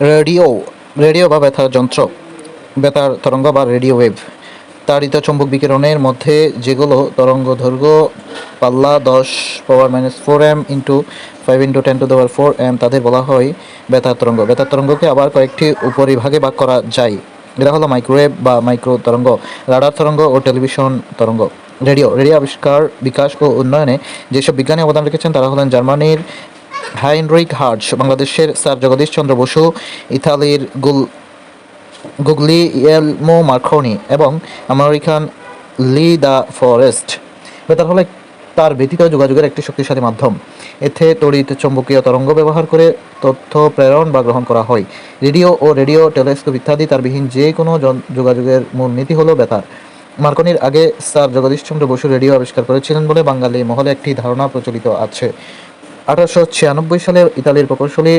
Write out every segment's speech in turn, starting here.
Radio radio বা বেতার যন্ত্র বেতার তরঙ্গ বা রেডিও ওয়েভ। তাড়িত চৌম্বক বিকিরণের মধ্যে যেগুলো তরঙ্গ দৈর্ঘ্য, পাল্লা দশ power minus four M into five into ten to দেওয়ার ফোর এম তাদের বলা হয় বেতার তরঙ্গ। বেতার তরঙ্গকে আবার কয়েকটি উপরিভাগে ভাগ করা যায়। এরা হলো মাইক্রোওয়েভ বা মাইক্রো তরঙ্গ রাডার তরঙ্গ ও টেলিভিশন তরঙ্গ। রেডিও রেডিও আবিষ্কার, বিকাশ ও উন্নয়নে যেসব বিজ্ঞানী অবদান রেখেছেন, তারা হলেন জার্মানির হাইনরিক হার্টস বাংলাদেশের স্যার জগদীশ চন্দ্র বসু, ইতালির গুল, গুগলিয়েলমো মার্কনি এবং আমেরিকান লি দ্য ফরেস্ট। বেতার হলো তার ব্যতীত যোগাযোগের একটি শক্তিশালী মাধ্যম। এতে তড়িৎ চৌম্বকীয় তরঙ্গ ব্যবহার করে তথ্য প্রেরণ বা গ্রহণ করা হয়। রেডিও ও রেডিও, টেলিস্কোপ ইত্যাদি তারবিহীন যে কোনো যোগাযোগের মূল নীতি হলো বেতার মার্কনির আগে স্যার জগদীশচন্দ্র বসু রেডিও আবিষ্কার করেছিলেন বলে বাঙালি মহলে একটি ধারণা প্রচলিত আছে। আঠারোশো ছিয়ানব্বই সালে ইতালির প্রকৌশলী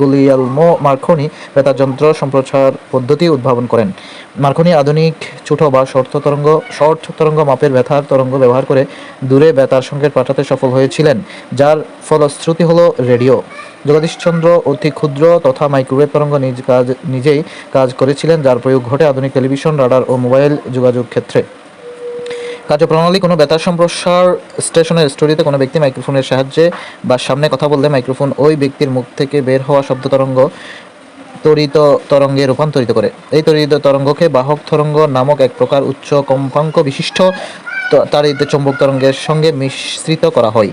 গুলিয়ালমো মার্কনি বেতার যন্ত্র সম্প্রচার পদ্ধতি উদ্ভাবন করেন। মার্কনি আধুনিক, ছোট বা শর্ত তরঙ্গ শর্ট তরঙ্গ মাপের বেতার তরঙ্গ ব্যবহার করে দূরে বেতার সংকেত পাঠাতে সফল হয়েছিলেন, যার ফলশ্রুতি হলো রেডিও। জগদীশচন্দ্র অতি ক্ষুদ্র তথা মাইক্রোওয়েভ তরঙ্গ নিজ কাজ, নিজেই কাজ করেছিলেন, যার প্রয়োগ ঘটে আধুনিক টেলিভিশন, রাডার ও মোবাইল যোগাযোগ ক্ষেত্রে। কার্যপ্রণালী, কোনো বেতার সম্প্রসার স্টেশনের স্টোরিতে কোনো ব্যক্তি মাইক্রোফোনের সাহায্যে বা সামনে কথা বললে মাইক্রোফোন ওই ব্যক্তির মুখ থেকে বের হওয়া শব্দ তরঙ্গ তড়িত তরঙ্গে রূপান্তরিত করে। এই তড়িত তরঙ্গকে বাহক তরঙ্গ নামক এক প্রকার উচ্চ কম্পাঙ্ক বিশিষ্ট ত- তাড়িত চৌম্বক তরঙ্গের সঙ্গে মিশ্রিত করা হয়।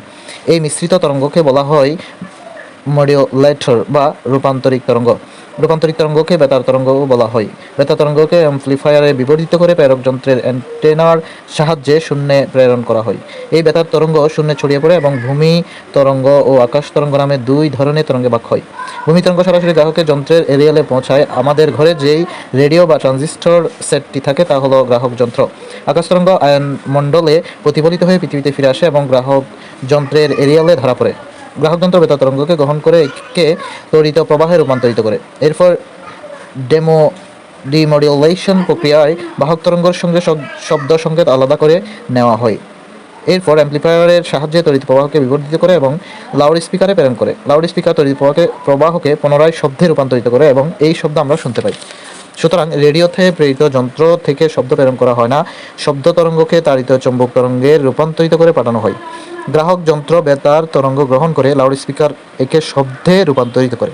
এই মিশ্রিত তরঙ্গকে বলা হয় মডিউলেটর বা রূপান্তরিক তরঙ্গ। রূপান্তরিক তরঙ্গকে বেতার তরঙ্গও বলা হয়। বেতার তরঙ্গকে অ্যাম্পলিফায়ারে বিবর্তিত করে প্রেরক যন্ত্রের অ্যান্টেনার সাহায্যে শূন্যে প্রেরণ করা হয়। এই বেতার তরঙ্গ শূন্যে ছড়িয়ে পড়ে এবং ভূমি তরঙ্গ ও আকাশ তরঙ্গ নামে দুই ধরনের তরঙ্গে ভাগ হয়। ভূমি তরঙ্গ সরাসরি গ্রাহকের যন্ত্রের এরিয়ালে পৌঁছায়। আমাদের ঘরে যেই রেডিও বা ট্রানজিস্টর সেটটি থাকে তা হলো গ্রাহক যন্ত্র। আকাশ তরঙ্গ আয়ন মণ্ডলে প্রতিফলিত হয়ে পৃথিবীতে ফিরে আসে এবং গ্রাহক যন্ত্রের এরিয়ালে ধরা পড়ে। গ্রাহক যন্ত্র বেতার তরঙ্গকে গ্রহণ করে কে তড়িত প্রবাহে রূপান্তরিত করে। এরপর ডেমো ডিমডিউলেশন প্রক্রিয়ায় বাহক তরঙ্গের সঙ্গে শব- শব্দ সংকেত আলাদা করে নেওয়া হয়। এরপর অ্যাম্পলিফায়ারের সাহায্যে তড়িৎ প্রবাহকে বিবর্ধিত করে এবং লাউড স্পিকারে প্রেরণ করে। লাউড স্পিকার তড়িৎ প্রবাহকে প্রবাহকে পুনরায় শব্দে রূপান্তরিত করে এবং এই শব্দ আমরা শুনতে পাই। সুতরাং রেডিওতে প্রেরিত যন্ত্র থেকে শব্দ প্রেরণ করা হয় না। শব্দ তরঙ্গকে তাড়িত চৌম্বক তরঙ্গে রূপান্তরিত করে পাঠানো হয়। গ্রাহক যন্ত্র, বেতার, তরঙ্গ গ্রহণ করে লাউড স্পিকার একে শব্দে রূপান্তরিত করে।